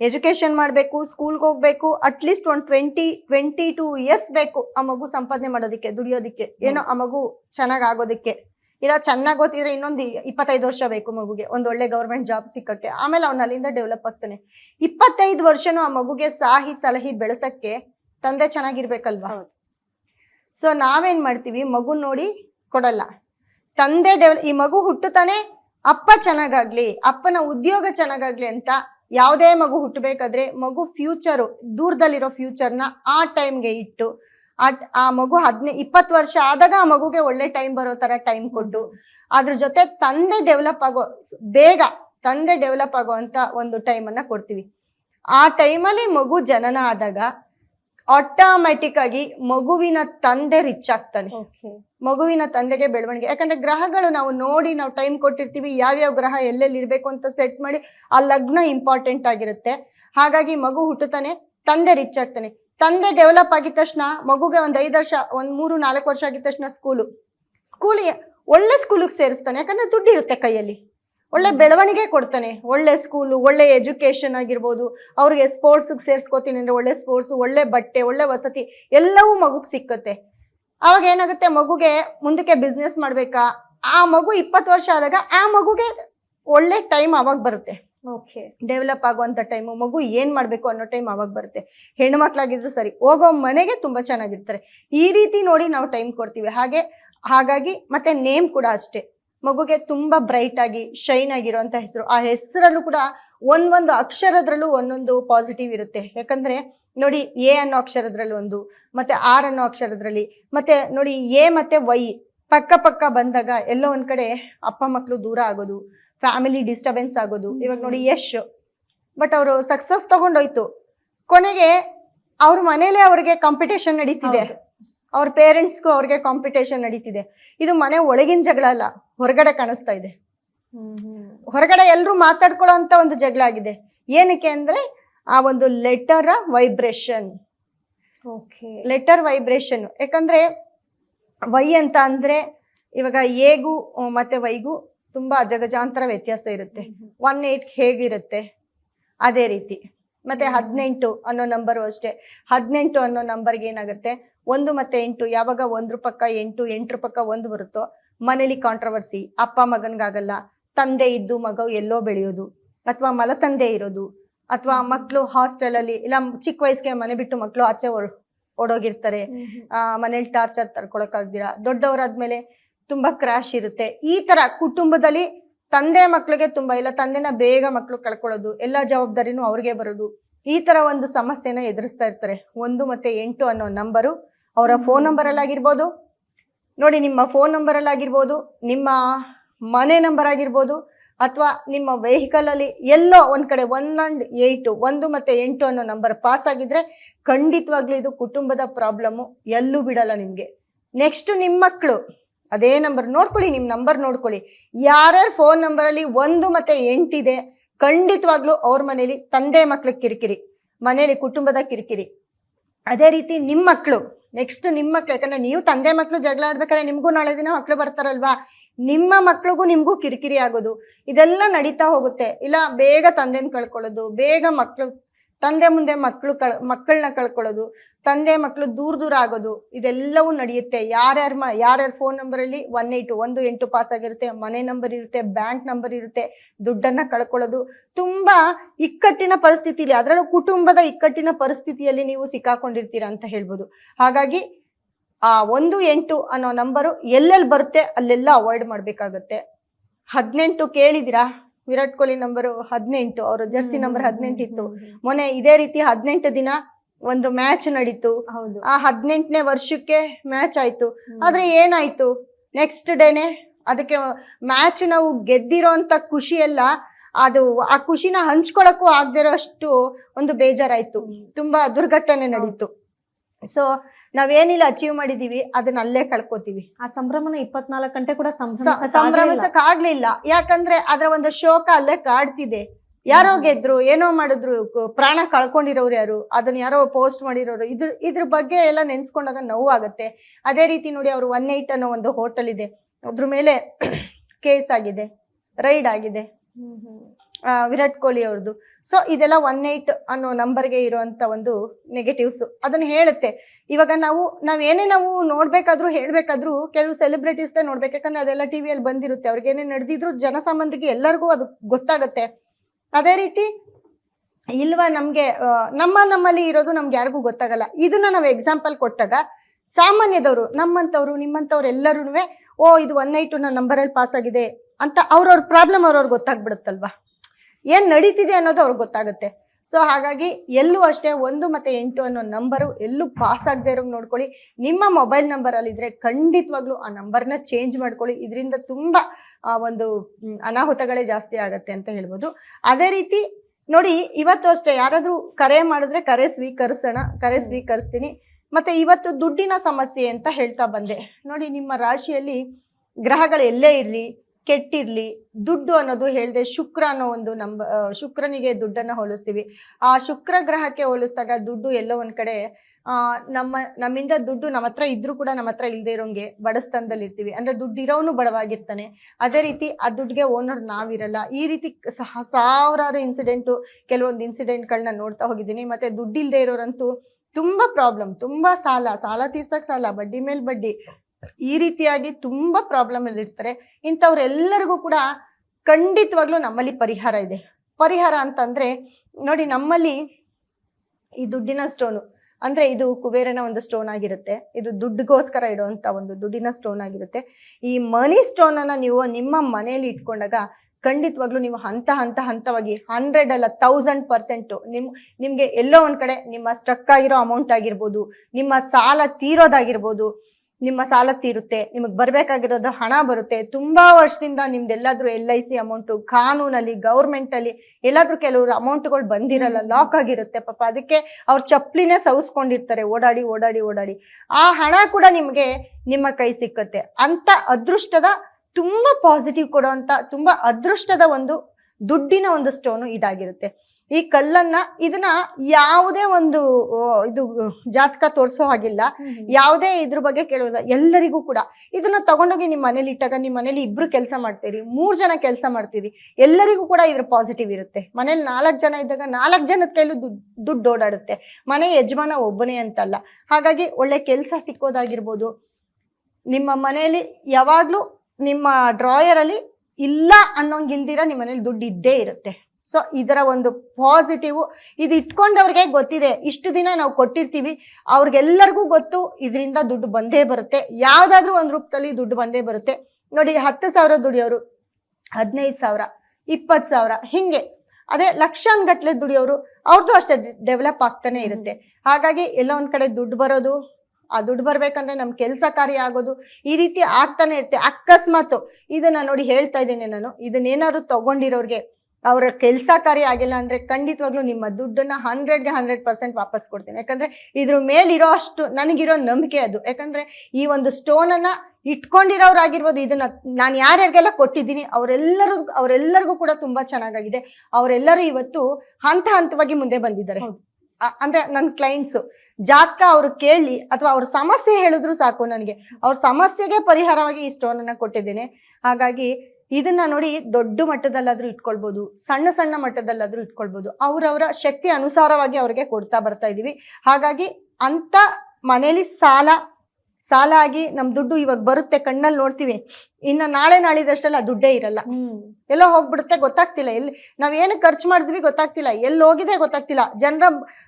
ಎಜುಕೇಶನ್ ಮಾಡಬೇಕು ಸ್ಕೂಲ್ಗೆ ಹೋಗ್ಬೇಕು ಅಟ್ಲೀಸ್ಟ್ ಒಂದು ಟ್ವೆಂಟಿ ಟ್ವೆಂಟಿ ಟೂ ಇಯರ್ಸ್ ಬೇಕು ಆ ಮಗು ಸಂಪಾದನೆ ಮಾಡೋದಕ್ಕೆ ದುಡಿಯೋದಕ್ಕೆ. ಏನೋ ಆ ಮಗು ಚೆನ್ನಾಗ್ ಆಗೋದಕ್ಕೆ. ಇಲ್ಲ ಚೆನ್ನಾಗಿ ಓದಿದ್ರೆ ಇನ್ನೊಂದು ಇಪ್ಪತ್ತೈದು ವರ್ಷ ಬೇಕು ಮಗುಗೆ ಒಂದು ಒಳ್ಳೆ ಗೌರ್ಮೆಂಟ್ ಜಾಬ್ ಸಿಕ್ಕಕ್ಕೆ. ಆಮೇಲೆ ಅವ್ನ ಅಲ್ಲಿಂದ ಡೆವಲಪ್ ಆಗ್ತಾನೆ. ಇಪ್ಪತ್ತೈದು ವರ್ಷನೂ ಆ ಮಗುಗೆ ಸಾಹಿ ಸಲಹಿ ಬೆಳೆಸಕ್ಕೆ ತಂದೆ ಚೆನ್ನಾಗಿರ್ಬೇಕಲ್ವಾ. ಸೊ ನಾವೇನ್ ಮಾಡ್ತೀವಿ? ಮಗು ನೋಡಿ ಕೊಡಲ್ಲ. ತಂದೆ ಡೆವಲ್ ಈ ಮಗು ಹುಟ್ಟುತ್ತಾನೆ ಅಪ್ಪ ಚೆನ್ನಾಗಾಗ್ಲಿ ಅಪ್ಪನ ಉದ್ಯೋಗ ಚೆನ್ನಾಗಾಗ್ಲಿ ಅಂತ ಯಾವುದೇ ಮಗು ಹುಟ್ಟಬೇಕಾದ್ರೆ ಮಗು ಫ್ಯೂಚರು ದೂರದಲ್ಲಿರೋ ಫ್ಯೂಚರ್ನ ಆ ಟೈಮ್ಗೆ ಇಟ್ಟು ಆ ಆ ಮಗು ಹದಿನೈ ಇಪ್ಪತ್ತು ವರ್ಷ ಆದಾಗ ಆ ಮಗುಗೆ ಒಳ್ಳೆ ಟೈಮ್ ಬರೋ ತರ ಟೈಮ್ ಕೊಟ್ಟು ಅದ್ರ ಜೊತೆ ತಂದೆ ಡೆವಲಪ್ ಆಗೋ ಬೇಗ ತಂದೆ ಡೆವಲಪ್ ಆಗೋ ಅಂತ ಒಂದು ಟೈಮನ್ನ ಕೊಡ್ತೀವಿ. ಆ ಟೈಮಲ್ಲಿ ಮಗು ಜನನ ಆದಾಗ ಆಟೋಮ್ಯಾಟಿಕ್ ಆಗಿ ಮಗುವಿನ ತಂದೆ ರಿಚ್ ಆಗ್ತಾನೆ. ಮಗುವಿನ ತಂದೆಗೆ ಬೆಳವಣಿಗೆ. ಯಾಕಂದ್ರೆ ಗ್ರಹಗಳು ನಾವು ನೋಡಿ ನಾವು ಟೈಮ್ ಕೊಟ್ಟಿರ್ತೀವಿ ಯಾವ್ಯಾವ ಗ್ರಹ ಎಲ್ಲೆಲ್ಲಿ ಇರ್ಬೇಕು ಅಂತ ಸೆಟ್ ಮಾಡಿ ಆ ಲಗ್ನ ಇಂಪಾರ್ಟೆಂಟ್ ಆಗಿರುತ್ತೆ. ಹಾಗಾಗಿ ಮಗು ಹುಟ್ಟುತ್ತಾನೆ ತಂದೆ ರಿಚ್ ಆಗ್ತಾನೆ. ತಂದೆ ಡೆವಲಪ್ ಆಗಿದ ತಕ್ಷಣ ಮಗುಗೆ ಒಂದ್ ಐದು ವರ್ಷ ಒಂದ್ ಮೂರು ನಾಲ್ಕು ವರ್ಷ ಆಗಿದ ತಕ್ಷಣ ಸ್ಕೂಲು ಸ್ಕೂಲ್ ಒಳ್ಳೆ ಸ್ಕೂಲಿಗೆ ಸೇರಿಸ್ತಾನೆ. ಯಾಕಂದ್ರೆ ದುಡ್ಡು ಇರುತ್ತೆ ಕೈಯಲ್ಲಿ. ಒಳ್ಳೆ ಬೆಳವಣಿಗೆ ಕೊಡ್ತಾನೆ. ಒಳ್ಳೆ ಸ್ಕೂಲು ಒಳ್ಳೆ ಎಜುಕೇಶನ್ ಆಗಿರ್ಬೋದು. ಅವ್ರಿಗೆ ಸ್ಪೋರ್ಟ್ಸ್ಗೆ ಸೇರಿಸ್ಕೋತೀನಿ ಅಂದರೆ ಒಳ್ಳೆ ಸ್ಪೋರ್ಟ್ಸು ಒಳ್ಳೆ ಬಟ್ಟೆ ಒಳ್ಳೆ ವಸತಿ ಎಲ್ಲವೂ ಮಗುಗೆ ಸಿಕ್ಕತ್ತೆ. ಅವಾಗ ಏನಾಗುತ್ತೆ? ಮಗುಗೆ ಮುಂದಕ್ಕೆ ಬಿಸ್ನೆಸ್ ಮಾಡಬೇಕಾ? ಆ ಮಗು ಇಪ್ಪತ್ತು ವರ್ಷ ಆದಾಗ ಆ ಮಗುಗೆ ಒಳ್ಳೆ ಟೈಮ್ ಅವಾಗ ಬರುತ್ತೆ. ಓಕೆ ಡೆವಲಪ್ ಆಗುವಂಥ ಟೈಮು ಮಗು ಏನು ಮಾಡಬೇಕು ಅನ್ನೋ ಟೈಮ್ ಅವಾಗ ಬರುತ್ತೆ. ಹೆಣ್ಣು ಮಕ್ಕಳಾಗಿದ್ರೂ ಸರಿ ಹೋಗೋ ಮನೆಗೆ ತುಂಬ ಚೆನ್ನಾಗಿರ್ತಾರೆ. ಈ ರೀತಿ ನೋಡಿ ನಾವು ಟೈಮ್ ಕೊಡ್ತೀವಿ. ಹಾಗೆ ಹಾಗಾಗಿ ಮತ್ತೆ ನೇಮ್ ಕೂಡ ಅಷ್ಟೇ. ಮಗುಗೆ ತುಂಬಾ ಬ್ರೈಟ್ ಆಗಿ ಶೈನ್ ಆಗಿರುವಂತ ಹೆಸರು. ಆ ಹೆಸರಲ್ಲೂ ಕೂಡ ಒಂದೊಂದು ಅಕ್ಷರದ್ರಲ್ಲೂ ಒಂದೊಂದು ಪಾಸಿಟಿವ್ ಇರುತ್ತೆ. ಯಾಕಂದ್ರೆ ನೋಡಿ ಎ ಅನ್ನೋ ಅಕ್ಷರದ್ರಲ್ಲಿ ಒಂದು ಮತ್ತೆ ಆರ್ ಅನ್ನೋ ಅಕ್ಷರದ್ರಲ್ಲಿ ಮತ್ತೆ ನೋಡಿ ಎ ಮತ್ತೆ ವೈ ಪಕ್ಕ ಪಕ್ಕ ಬಂದಾಗ ಎಲ್ಲೋ ಒಂದ್ ಕಡೆ ಅಪ್ಪ ಮಕ್ಕಳು ದೂರ ಆಗೋದು ಫ್ಯಾಮಿಲಿ ಡಿಸ್ಟರ್ಬೆನ್ಸ್ ಆಗೋದು. ಇವಾಗ ನೋಡಿ ಯಶ್ ಬಟ್ ಅವರು ಸಕ್ಸಸ್ ತಗೊಂಡೋಯ್ತು. ಕೊನೆಗೆ ಅವ್ರ ಮನೇಲೆ ಅವ್ರಿಗೆ ಕಾಂಪಿಟೇಷನ್ ನಡೀತಿದೆ. ಅವ್ರ ಪೇರೆಂಟ್ಸ್ಗೂ ಅವ್ರಿಗೆ ಕಾಂಪಿಟೇಷನ್ ನಡೀತಿದೆ. ಇದು ಮನೆ ಒಳಗಿನ ಜಗಳ ಅಲ್ಲ ಹೊರಗಡೆ ಕಾಣಿಸ್ತಾ ಇದೆ. ಹೊರಗಡೆ ಎಲ್ಲರೂ ಮಾತಾಡ್ಕೊಳ್ಳೋ ಅಂತ ಒಂದು ಜಗಳ ಆಗಿದೆ. ಏನಕ್ಕೆ ಅಂದ್ರೆ ಆ ಒಂದು letter vibration. Okay. Letter vibration. ಯಾಕಂದ್ರೆ ವೈ ಅಂತ ಅಂದ್ರೆ ಇವಾಗ ಎಗೂ ಮತ್ತೆ ವೈಗೂ ತುಂಬಾ ಜಗಜಾಂತರ ವ್ಯತ್ಯಾಸ ಇರುತ್ತೆ. ಒನ್ ಏಟ್ ಹೇಗಿರುತ್ತೆ? ಅದೇ ರೀತಿ. ಮತ್ತೆ. ಹದಿನೆಂಟು ಅನ್ನೋ ನಂಬರು ಅಷ್ಟೇ. ಹದಿನೆಂಟು ಅನ್ನೋ ನಂಬರ್ಗೆ ಏನಾಗುತ್ತೆ? ಒಂದು ಮತ್ತೆ ಎಂಟು ಯಾವಾಗ ಒಂದ್ರ ಪಕ್ಕ ಎಂಟು ಎಂಟ್ರ ಪಕ್ಕ ಒಂದು ಬರುತ್ತೋ ಮನೇಲಿ ಕಾಂಟ್ರವರ್ಸಿ ಅಪ್ಪ ಮಗನ್ಗಾಗಲ್ಲ ತಂದೆ ಇದ್ದು ಮಗ ಎಲ್ಲೋ ಬೆಳೆಯೋದು ಅಥವಾ ಮಲತಂದೆ ಇರೋದು ಅಥವಾ ಮಕ್ಕಳು ಹಾಸ್ಟೆಲ್ ಅಲ್ಲಿ ಇಲ್ಲ ಚಿಕ್ಕ ವಯಸ್ಸಿಗೆ ಮನೆ ಬಿಟ್ಟು ಮಕ್ಕಳು ಆಚೆ ಓಡೋಗಿರ್ತಾರೆ ಆ ಮನೇಲಿ ಟಾರ್ಚರ್ ತಡ್ಕೊಳಕ್ಕಾಗ್ದಿರಾ ದೊಡ್ಡವರಾದ್ಮೇಲೆ ತುಂಬಾ ಕ್ರಾಶ್ ಇರುತ್ತೆ. ಈ ತರ ಕುಟುಂಬದಲ್ಲಿ ತಂದೆ ಮಕ್ಳಿಗೆ ತುಂಬಾ ಇಲ್ಲ ತಂದೆನ ಬೇಗ ಮಕ್ಳು ಕಳ್ಕೊಳ್ಳೋದು ಎಲ್ಲ ಜವಾಬ್ದಾರಿನೂ ಅವ್ರಿಗೆ ಬರೋದು ಈ ತರ ಒಂದು ಸಮಸ್ಯೆನ ಎದುರಿಸ್ತಾ ಇರ್ತಾರೆ. ಒಂದು ಮತ್ತೆ ಎಂಟು ಅನ್ನೋ ನಂಬರು ಅವರ ಫೋನ್ ನಂಬರ್ ಆಗಿರ್ಬೋದು ನೋಡಿ, ನಿಮ್ಮ ಫೋನ್ ನಂಬರ್ ಆಗಿರ್ಬೋದು ನಿಮ್ಮ ಮನೆ ನಂಬರ್ ಆಗಿರ್ಬೋದು, ಅಥವಾ ನಿಮ್ಮ ವೆಹಿಕಲ್ ಅಲ್ಲಿ ಎಲ್ಲೋ ಒಂದ್ ಕಡೆ ಒನ್ ಅಂಡ್ ಏಯ್ಟು ಒಂದು ಮತ್ತೆ ಎಂಟು ಅನ್ನೋ ನಂಬರ್ ಪಾಸ್ ಆಗಿದ್ರೆ ಖಂಡಿತವಾಗ್ಲೂ ಇದು ಕುಟುಂಬದ ಪ್ರಾಬ್ಲಮ್ಮು ಎಲ್ಲೂ ಬಿಡಲ್ಲ ನಿಮ್ಗೆ. ನೆಕ್ಸ್ಟ್ ನಿಮ್ಮ ಮಕ್ಕಳು ಅದೇ ನಂಬರ್ ನೋಡ್ಕೊಳ್ಳಿ, ನಿಮ್ ನಂಬರ್ ನೋಡ್ಕೊಳ್ಳಿ. ಯಾರ್ಯಾರ ಫೋನ್ ನಂಬರ್ ಅಲ್ಲಿ ಒಂದು ಮತ್ತೆ ಎಂಟಿದೆ ಖಂಡಿತವಾಗ್ಲೂ ಅವ್ರ ಮನೇಲಿ ತಂದೆ ಮಕ್ಳ ಕಿರಿಕಿರಿ, ಮನೇಲಿ ಕುಟುಂಬದ ಕಿರಿಕಿರಿ. ಅದೇ ರೀತಿ ನಿಮ್ಮ ಮಕ್ಕಳು ನೆಕ್ಸ್ಟ್ ನಿಮ್ಮ ಮಕ್ಳು, ಯಾಕಂದ್ರೆ ನೀವು ತಂದೆ ಮಕ್ಕಳು ಜಗಳ ಆಡ್ಬೇಕಾದ್ರೆ ನಿಮ್ಗೂ ನಾಳೆ ದಿನ ಮಕ್ಳು ಬರ್ತಾರಲ್ವಾ? ನಿಮ್ಮ ಮಕ್ಳಿಗೂ ನಿಮ್ಗೂ ಕಿರಿಕಿರಿ ಆಗೋದು, ಇದೆಲ್ಲ ನಡೀತಾ ಹೋಗುತ್ತೆ. ಇಲ್ಲ, ಬೇಗ ತಂದೆನ ಕಳ್ಕೊಳ್ಳೋದು, ಬೇಗ ಮಕ್ಳು ತಂದೆ ಮುಂದೆ ಮಕ್ಕಳು ಕಳ್ ಮಕ್ಕಳನ್ನ ಕಳ್ಕೊಳ್ಳೋದು, ತಂದೆ ಮಕ್ಕಳು ದೂರ ದೂರ ಆಗೋದು, ಇದೆಲ್ಲವೂ ನಡೆಯುತ್ತೆ. ಯಾರ್ಯಾರ ಮ, ಯಾರ್ಯಾರ ಫೋನ್ ನಂಬರಲ್ಲಿ ಒನ್ ಏಯ್ಟು ಒಂದು ಎಂಟು ಪಾಸ್ ಆಗಿರುತ್ತೆ, ಮನೆ ನಂಬರ್ ಇರುತ್ತೆ ಬ್ಯಾಂಕ್ ನಂಬರ್ ಇರುತ್ತೆ, ದುಡ್ಡನ್ನ ಕಳ್ಕೊಳ್ಳೋದು. ತುಂಬಾ ಇಕ್ಕಟ್ಟಿನ ಪರಿಸ್ಥಿತಿಯಲ್ಲಿ ಅದರಲ್ಲೂ ಕುಟುಂಬದ ಇಕ್ಕಟ್ಟಿನ ಪರಿಸ್ಥಿತಿಯಲ್ಲಿ ನೀವು ಸಿಕ್ಕಾಕೊಂಡಿರ್ತೀರ ಅಂತ ಹೇಳ್ಬೋದು. ಹಾಗಾಗಿ ಆ ಒಂದು ಎಂಟು ಅನ್ನೋ ನಂಬರು ಎಲ್ಲೆಲ್ಲಿ ಬರುತ್ತೆ, ಅಲ್ಲೆಲ್ಲ ಅವಾಯ್ಡ್ ಮಾಡಬೇಕಾಗತ್ತೆ. ಹದಿನೆಂಟು ಕೇಳಿದಿರಾ ವಿರಾಟ್ ಕೊಹ್ಲಿ ನಂಬರ್ ಹದಿನೆಂಟು ಅವರ ಜರ್ಸಿ ನಂಬರ್ ಹದಿನೆಂಟು ಇತ್ತು. ಮೊನ್ನೆ ಇದೇ ರೀತಿ ಹದಿನೆಂಟು ದಿನ ಒಂದು ಮ್ಯಾಚ್ ನಡೀತು. ಹೌದು. ಆ ಹದಿನೆಂಟನೇ ವರ್ಷಕ್ಕೆ ಮ್ಯಾಚ್ ಆಯ್ತು. ಆದ್ರೆ ಏನಾಯ್ತು? ನೆಕ್ಸ್ಟ್ ಡೇನೆ ಅದಕ್ಕೆ ಮ್ಯಾಚ್ ನಾವು ಗೆದ್ದಿರೋಂತ ಖುಷಿ ಎಲ್ಲ ಅದು ಆ ಖುಷಿನ ಹಂಚ್ಕೊಳಕ್ಕೂ ಆಗದಿರೋ ಅಷ್ಟು ಒಂದು ಬೇಜಾರಾಯ್ತು. ತುಂಬಾ ದುರ್ಘಟನೆ ನಡೀತು. ಸೊ ನಾವೇನಿಲ್ಲ ಅಚೀವ್ ಮಾಡಿದೀವಿ ಅದನ್ನ ಅಲ್ಲೇ ಕಳ್ಕೊತೀವಿ. ಆ ಸಂಭ್ರಮನ ಇಪ್ಪತ್ನಾಲ್ಕು ಗಂಟೆ ಕೂಡ ಸಂಭ್ರಮ ಸಂಭ್ರಮಿಸಕ್ ಆಗ್ಲಿಲ್ಲ. ಯಾಕಂದ್ರೆ ಅದರ ಒಂದು ಶೋಕ ಅಲ್ಲೇ ಕಾಡ್ತಿದೆ. ಯಾರೋ. ಗೆದ್ರು ಏನೋ ಮಾಡಿದ್ರು ಪ್ರಾಣ ಕಳ್ಕೊಂಡಿರೋರು ಯಾರು ಅದನ್ನ ಯಾರೋ ಪೋಸ್ಟ್ ಮಾಡಿರೋರು ಇದ್ರ ಇದ್ರ ಬಗ್ಗೆ ಎಲ್ಲ ನೆನ್ಸ್ಕೊಂಡಾಗ ನೋವು ಆಗುತ್ತೆ ಅದೇ ರೀತಿ ನೋಡಿ ಅವರು ಒನ್ ಏಟ್ ಅನ್ನೋ ಒಂದು ಹೋಟೆಲ್ ಇದೆ. ಅದ್ರ ಮೇಲೆ ಕೇಸ್ ಆಗಿದೆ ರೈಡ್ ಆಗಿದೆ. ವಿರಾಟ್ ಕೊಹ್ಲಿ ಅವ್ರದ್ದು ಸೊ ಇದೆಲ್ಲ ಒನ್ ಏಟ್ ಅನ್ನೋ ನಂಬರ್ಗೆ ಇರುವಂತ ಒಂದು ನೆಗೆಟಿವ್ಸ್ ಅದನ್ನ ಹೇಳುತ್ತೆ. ಇವಾಗ ನಾವು ನಾವ್ ಏನೇ ನಾವು ನೋಡ್ಬೇಕಾದ್ರೂ ಹೇಳಬೇಕಾದ್ರೂ ಕೆಲವು ಸೆಲೆಬ್ರಿಟೀಸ್ದೇ ನೋಡ್ಬೇಕು. ಯಾಕಂದ್ರೆ ಅದೆಲ್ಲ ಟಿ ವಿಯಲ್ಲಿ ಬಂದಿರುತ್ತೆ. ಅವ್ರಿಗೆ ಏನೇ ನಡೆದಿದ್ರು ಜನಸಾಮಾನ್ಯರಿಗೆ ಎಲ್ಲರಿಗೂ ಅದು ಗೊತ್ತಾಗುತ್ತೆ. ಅದೇ ರೀತಿ ಇಲ್ವಾ ನಮಗೆ ನಮ್ಮ ನಮ್ಮಲ್ಲಿ ಇರೋದು ನಮ್ಗೆ ಯಾರಿಗೂ ಗೊತ್ತಾಗಲ್ಲ. ಇದನ್ನ ನಾವು ಎಕ್ಸಾಂಪಲ್ ಕೊಟ್ಟಾಗ ಸಾಮಾನ್ಯದವರು, ನಮ್ಮಂತವ್ರು ನಿಮ್ಮಂಥವ್ರು ಎಲ್ಲರೂ ಓ, ಇದು ಒನ್ ನೈಟು ನನ್ನ ನಂಬರಲ್ಲಿ ಪಾಸ್ ಆಗಿದೆ ಅಂತ ಅವ್ರವ್ರ ಪ್ರಾಬ್ಲಮ್ ಅವ್ರವ್ರಿಗೆ ಗೊತ್ತಾಗ್ಬಿಡುತ್ತಲ್ವಾ? ಏನ್ ನಡೀತಿದೆ ಅನ್ನೋದು ಅವ್ರಿಗೆ ಗೊತ್ತಾಗುತ್ತೆ. ಸೊ ಹಾಗಾಗಿ ಎಲ್ಲೂ ಅಷ್ಟೇ ಒಂದು ಮತ್ತೆ ಎಂಟು ಅನ್ನೋ ನಂಬರು ಎಲ್ಲೂ ಪಾಸ್ ಆಗದೆ ಇರೋ ನೋಡ್ಕೊಳ್ಳಿ. ನಿಮ್ಮ ಮೊಬೈಲ್ ನಂಬರ್ ಅಲ್ಲಿ ಇದ್ರೆ ಖಂಡಿತವಾಗ್ಲೂ ಆ ನಂಬರ್ನ ಚೇಂಜ್ ಮಾಡ್ಕೊಳ್ಳಿ. ಇದರಿಂದ ತುಂಬಾ ಆ, ಒಂದು ಅನಾಹುತಗಳೇ ಜಾಸ್ತಿ ಆಗುತ್ತೆ ಅಂತ ಹೇಳ್ಬೋದು. ಅದೇ ರೀತಿ ನೋಡಿ ಇವತ್ತು ಅಷ್ಟೇ ಯಾರಾದರೂ ಕರೆ ಮಾಡಿದ್ರೆ ಕರೆ ಸ್ವೀಕರಿಸೋಣ ಕರೆ ಸ್ವೀಕರಿಸ್ತೀನಿ. ಮತ್ತೆ ಇವತ್ತು ದುಡ್ಡಿನ ಸಮಸ್ಯೆ ಅಂತ ಹೇಳ್ತಾ ಬಂದೆ. ನೋಡಿ ನಿಮ್ಮ ರಾಶಿಯಲ್ಲಿ ಗ್ರಹಗಳು ಎಲ್ಲೇ ಇರ್ಲಿ ಕೆಟ್ಟಿರ್ಲಿ. ದುಡ್ಡು ಅನ್ನೋದು ಹೇಳ್ದೆ ಶುಕ್ರ ಅನ್ನೋ ಒಂದು ನಂಬ ಶುಕ್ರನಿಗೆ ದುಡ್ಡನ್ನ ಹೋಲಿಸ್ತೀವಿ. ಆ ಶುಕ್ರ ಗ್ರಹಕ್ಕೆ ಹೋಲಿಸಿದಾಗ ದುಡ್ಡು ಎಲ್ಲೋ ಒಂದ್ ಕಡೆ ನಮ್ಮ, ನಮ್ಮಿಂದ ದುಡ್ಡು ನಮ್ಮ ಹತ್ರ ಇದ್ರೂ ಕೂಡ ನಮ್ಮ ಹತ್ರ ಇಲ್ದೇ ಇರೋಂಗೆ ಬಡಸ್ತನದಲ್ಲಿ ಇರ್ತೀವಿ. ಅಂದ್ರೆ ದುಡ್ಡು ಇರೋನು ಬಡವಾಗಿರ್ತಾನೆ. ಅದೇ ರೀತಿ ಆ ದುಡ್ಡಿಗೆ ಓನರ್ ನಾವಿರಲ್ಲ. ಈ ರೀತಿ ಸಹ ಸಾವಿರಾರು ಇನ್ಸಿಡೆಂಟು ಕೆಲವೊಂದು ಇನ್ಸಿಡೆಂಟ್ಗಳನ್ನ ನೋಡ್ತಾ ಹೋಗಿದ್ದೀನಿ. ಮತ್ತೆ ದುಡ್ಡಿಲ್ದೇ ಇರೋರಂತೂ ತುಂಬಾ ಪ್ರಾಬ್ಲಮ್ ತುಂಬಾ ಸಾಲ ಸಾಲ ತೀರ್ಸಕ್ ಸಾಲ, ಬಡ್ಡಿ ಮೇಲೆ ಬಡ್ಡಿ. ಈ ರೀತಿಯಾಗಿ ತುಂಬಾ ಪ್ರಾಬ್ಲಮ್ ಅಲ್ಲಿ ಇರ್ತಾರೆ. ಇಂಥವ್ರೆಲ್ಲರಿಗೂ ಕೂಡ ಖಂಡಿತವಾಗ್ಲೂ ನಮ್ಮಲ್ಲಿ ಪರಿಹಾರ ಇದೆ. ಪರಿಹಾರ ಅಂತಂದ್ರೆ, ನೋಡಿ ನಮ್ಮಲ್ಲಿ ಈ ದುಡ್ಡಿನ ಸ್ಟೋನು ಅಂದ್ರೆ ಇದು ಕುಬೇರನ ಒಂದು ಸ್ಟೋನ್ ಆಗಿರುತ್ತೆ. ಇದು ದುಡ್ಡಿಗೋಸ್ಕರ ಇಡುವಂತ ಒಂದು ದುಡ್ಡಿನ ಸ್ಟೋನ್ ಆಗಿರುತ್ತೆ. ಈ ಮನಿ ಸ್ಟೋನ್ ಅನ್ನ ನೀವು ನಿಮ್ಮ ಮನೆಯಲ್ಲಿ ಇಟ್ಕೊಂಡಾಗ ಖಂಡಿತವಾಗ್ಲೂ ನೀವು ಹಂತ ಹಂತ, ಹಂತವಾಗಿ ಹಂಡ್ರೆಡ್ ಅಲ್ಲ ತೌಸಂಡ್ ಪರ್ಸೆಂಟ್ ನಿಮ್, ನಿಮ್ಗೆ ಎಲ್ಲೋ ಒಂದ್ ಕಡೆ ನಿಮ್ಮ ಸ್ಟಕ್ ಆಗಿರೋ ಅಮೌಂಟ್ ಆಗಿರ್ಬೋದು, ನಿಮ್ಮ ಸಾಲ ತೀರೋದಾಗಿರ್ಬೋದು ನಿಮ್ಮ ಸಾಲ ತೀರುತ್ತೆ ನಿಮಗೆ ಬರ್ಬೇಕಾಗಿರೋದು ಹಣ ಬರುತ್ತೆ. ತುಂಬಾ ವರ್ಷದಿಂದ ನಿಮ್ದೆಲ್ಲಾದ್ರೂ ಎಲ್ ಐ ಸಿ ಅಮೌಂಟು ಕಾನೂನಲ್ಲಿ ಗೌರ್ಮೆಂಟಲ್ಲಿ ಎಲ್ಲಾದ್ರೂ ಕೆಲವರು ಅಮೌಂಟ್ಗಳು ಬಂದಿರಲ್ಲ ಲಾಕ್ ಆಗಿರುತ್ತೆ. ಪಾಪ ಅದಕ್ಕೆ ಅವ್ರ ಚಪ್ಪಲಿನೇ ಸವಿಸ್ಕೊಂಡಿರ್ತಾರೆ ಓಡಾಡಿ ಓಡಾಡಿ ಓಡಾಡಿ. ಆ ಹಣ ಕೂಡ ನಿಮ್ಗೆ ನಿಮ್ಮ ಕೈ ಸಿಕ್ಕತ್ತೆ. ಅಂತ ಅದೃಷ್ಟದ ತುಂಬಾ ಪಾಸಿಟಿವ್ ಕೊಡುವಂತ ತುಂಬಾ ಅದೃಷ್ಟದ ಒಂದು ದುಡ್ಡಿನ ಒಂದು ಸ್ಟೋನು ಇದಾಗಿರುತ್ತೆ. ಈ ಕಲ್ಲನ್ನ ಇದನ್ನ ಯಾವುದೇ ಒಂದು ಇದು ಜಾತಕ ತೋರಿಸೋ ಹಾಗಿಲ್ಲ. ಯಾವುದೇ ಇದ್ರ ಬಗ್ಗೆ ಕೇಳೋದ ಎಲ್ಲರಿಗೂ ಕೂಡ. ಇದನ್ನ ತಗೊಂಡೋಗಿ ನಿಮ್ಮ ಮನೇಲಿ ಇಟ್ಟಾಗ ನಿಮ್ಮ ಮನೇಲಿ ಇಬ್ರು ಕೆಲಸ ಮಾಡ್ತೀರಿ ಮೂರ್ ಜನ ಕೆಲಸ ಮಾಡ್ತೀರಿ ಎಲ್ಲರಿಗೂ ಕೂಡ ಇದ್ರ ಪಾಸಿಟಿವ್ ಇರುತ್ತೆ. ಮನೇಲಿ ನಾಲ್ಕು ಜನ ಇದ್ದಾಗ ನಾಲ್ಕು ಜನದ ಕೈಲೂ ದುಡ್ಡು ದುಡ್ಡು ಓಡಾಡುತ್ತೆ. ಮನೆ ಯಜಮಾನ ಒಬ್ಬನೇ ಅಂತಲ್ಲ. ಹಾಗಾಗಿ ಒಳ್ಳೆ ಕೆಲಸ ಸಿಕ್ಕೋದಾಗಿರ್ಬೋದು. ನಿಮ್ಮ ಮನೆಯಲ್ಲಿ ಯಾವಾಗ್ಲೂ ನಿಮ್ಮ ಡ್ರಾಯರ್ ಅಲ್ಲಿ ಇಲ್ಲ ಅನ್ನೋಂಗಿಲ್ದಿರ ನಿಮ್ಮ ಮನೇಲಿ ದುಡ್ಡು ಇದ್ದೇ ಇರುತ್ತೆ. ಸೊ ಇದರ ಒಂದು ಪಾಸಿಟಿವ್ ಇದು ಇಟ್ಕೊಂಡವ್ರಿಗೆ ಗೊತ್ತಿದೆ. ಇಷ್ಟು ದಿನ ನಾವು ಕೊಟ್ಟಿರ್ತೀವಿ. ಅವ್ರಿಗೆಲ್ಲರಿಗೂ ಗೊತ್ತು. ಇದರಿಂದ ದುಡ್ಡು ಬಂದೇ ಬರುತ್ತೆ. ಯಾವುದಾದ್ರೂ ಒಂದು ರೂಪದಲ್ಲಿ ದುಡ್ಡು ಬಂದೇ ಬರುತ್ತೆ. ನೋಡಿ ಹತ್ತು ಸಾವಿರ ದುಡಿಯೋರು ಹದಿನೈದು ಸಾವಿರ ಇಪ್ಪತ್ತು ಸಾವಿರ ಹಿಂಗೆ. ಅದೇ ಲಕ್ಷಾನ್ಗಟ್ಲೆ ದುಡಿಯೋರು ಅವ್ರದ್ದು ಅಷ್ಟೇ ಡೆವಲಪ್ ಆಗ್ತಾನೆ ಇರುತ್ತೆ. ಹಾಗಾಗಿ ಎಲ್ಲ ಒಂದು ಕಡೆ ದುಡ್ಡು ಬರೋದು ಆ ದುಡ್ಡು ಬರಬೇಕಂದ್ರೆ ನಮ್ಮ ಕೆಲಸ ಕಾರ್ಯ ಆಗೋದು ಈ ರೀತಿ ಆಗ್ತಾನೆ ಇರುತ್ತೆ. ಅಕಸ್ಮಾತ್ ಇದನ್ನ ನೋಡಿ ಹೇಳ್ತಾ ಇದ್ದೀನಿ ನಾನು. ಇದನ್ನೇನಾದ್ರು ತಗೊಂಡಿರೋರ್ಗೆ ಅವರ ಕೆಲಸ ಕಾರ್ಯ ಆಗಿಲ್ಲ ಅಂದ್ರೆ ಖಂಡಿತವಾಗ್ಲೂ ನಿಮ್ಮ ದುಡ್ಡನ್ನ ಹಂಡ್ರೆಡ್ಗೆ ಹಂಡ್ರೆಡ್ ಪರ್ಸೆಂಟ್ ವಾಪಸ್ ಕೊಡ್ತೀನಿ. ಯಾಕಂದ್ರೆ ಇದ್ರ ಮೇಲಿರೋ ಅಷ್ಟು ನನಗಿರೋ ನಂಬಿಕೆ ಅದು. ಯಾಕಂದ್ರೆ ಈ ಒಂದು ಸ್ಟೋನ್ ಅನ್ನ ಇಟ್ಕೊಂಡಿರೋರಾಗಿರ್ಬೋದು ಇದನ್ನ ನಾನು ಯಾರ್ಯಾರಿಗೆಲ್ಲ ಕೊಟ್ಟಿದ್ದೀನಿ ಅವರೆಲ್ಲರೂ ಅವರೆಲ್ಲರಿಗೂ ಕೂಡ ತುಂಬಾ ಚೆನ್ನಾಗಾಗಿದೆ. ಅವರೆಲ್ಲರೂ ಇವತ್ತು ಹಂತ ಹಂತವಾಗಿ ಮುಂದೆ ಬಂದಿದ್ದಾರೆ. ಅಂದ್ರೆ ನನ್ನ ಕ್ಲೈಂಟ್ಸ್ ಜಾತ್ಕ ಅವ್ರು ಕೇಳಿ ಅಥವಾ ಅವ್ರ ಸಮಸ್ಯೆ ಹೇಳಿದ್ರು ಸಾಕು ನನಗೆ. ಅವ್ರ ಸಮಸ್ಯೆಗೆ ಪರಿಹಾರವಾಗಿ ಈ ಸ್ಟೋನನ್ನು ಕೊಟ್ಟಿದ್ದೇನೆ. ಹಾಗಾಗಿ ಇದನ್ನ ನೋಡಿ ದೊಡ್ಡ ಮಟ್ಟದಲ್ಲಾದ್ರೂ ಇಟ್ಕೊಳ್ಬಹುದು ಸಣ್ಣ ಸಣ್ಣ ಮಟ್ಟದಲ್ಲಾದ್ರೂ ಇಟ್ಕೊಳ್ಬಹುದು ಅವರವರ ಶಕ್ತಿ ಅನುಸಾರವಾಗಿ ಅವ್ರಿಗೆ ಕೊಡ್ತಾ ಬರ್ತಾ ಇದೀವಿ. ಹಾಗಾಗಿ ಅಂತ ಮನೇಲಿ ಸಾಲ ಸಾಲ ಆಗಿ ನಮ್ ದುಡ್ಡು ಇವಾಗ ಬರುತ್ತೆ, ಕಣ್ಣಲ್ಲಿ ನೋಡ್ತೀವಿ. ಇನ್ನ ನಾಳೆ ನಾಳಿದಷ್ಟೆಲ್ಲ ದುಡ್ಡೇ ಇರಲ್ಲ. ಎಲ್ಲೋ ಹೋಗ್ಬಿಡುತ್ತೆ ಗೊತ್ತಾಗ್ತಿಲ್ಲ. ಎಲ್ಲಿ ನಾವ್ ಏನು ಖರ್ಚು ಮಾಡಿದ್ವಿ ಗೊತ್ತಾಗ್ತಿಲ್ಲ. ಎಲ್ಲಿ ಹೋಗಿದೆ ಗೊತ್ತಾಗ್ತಿಲ್ಲ. ಜನರ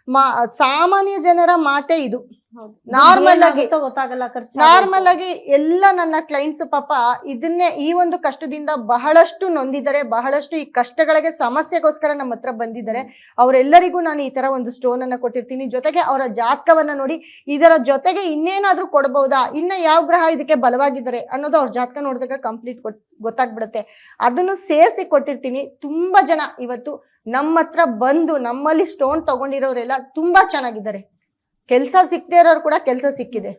ಮಾ ಸಾಮಾನ್ಯ ಜನರ ಮಾತೇ ಇದು. ನಾರ್ಮಲ್ ಆಗಿ- ಗೊತ್ತಾಗಲ್ಲ ಖರ್ಚು ನಾರ್ಮಲ್ ಆಗಿ ಎಲ್ಲ ನನ್ನ ಕ್ಲೈಂಟ್ಸ್ ಪಾಪ ಇದನ್ನೇ ಈ ಒಂದು ಕಷ್ಟದಿಂದ ಬಹಳಷ್ಟು ನೊಂದಿದ್ದಾರೆ. ಬಹಳಷ್ಟು ಈ ಕಷ್ಟಗಳಿಗೆ ಸಮಸ್ಯೆಗೋಸ್ಕರ ನಮ್ಮ ಹತ್ರ ಬಂದಿದ್ದಾರೆ. ಅವರೆಲ್ಲರಿಗೂ ನಾನು ಈ ತರ ಒಂದು ಸ್ಟೋನ್ ಅನ್ನ ಕೊಟ್ಟಿರ್ತೀನಿ. ಜೊತೆಗೆ ಅವರ ಜಾತಕವನ್ನ ನೋಡಿ ಇದರ ಜೊತೆಗೆ ಇನ್ನೇನಾದ್ರೂ ಕೊಡಬಹುದಾ ಇನ್ನ ಯಾವ ಗ್ರಹ ಇದಕ್ಕೆ ಬಲವಾಗಿದ್ದಾರೆ ಅನ್ನೋದು ಅವ್ರ ಜಾತಕ ಹೋದಾಗ ಕಂಪ್ಲೀಟ್ ಗೊತ್ತಾಗ್ಬಿಡುತ್ತೆ. ಅದನ್ನು ಸೇರಿಸಿ ಕೊಟ್ಟಿರ್ತೀನಿ. ತುಂಬಾ ಜನ ಇವತ್ತು ನಮ್ಮ ಹತ್ರ ಬಂದು ನಮ್ಮಲ್ಲಿ ಸ್ಟೋನ್ ತಗೊಂಡಿರೋರೆಲ್ಲ ತುಂಬಾ ಚೆನ್ನಾಗಿದ್ದಾರೆ. ಕೆಲಸ ಸಿಕ್ಕದೇ ಇರೋರು ಕೂಡ ಕೆಲಸ ಸಿಕ್ಕಿದೆ.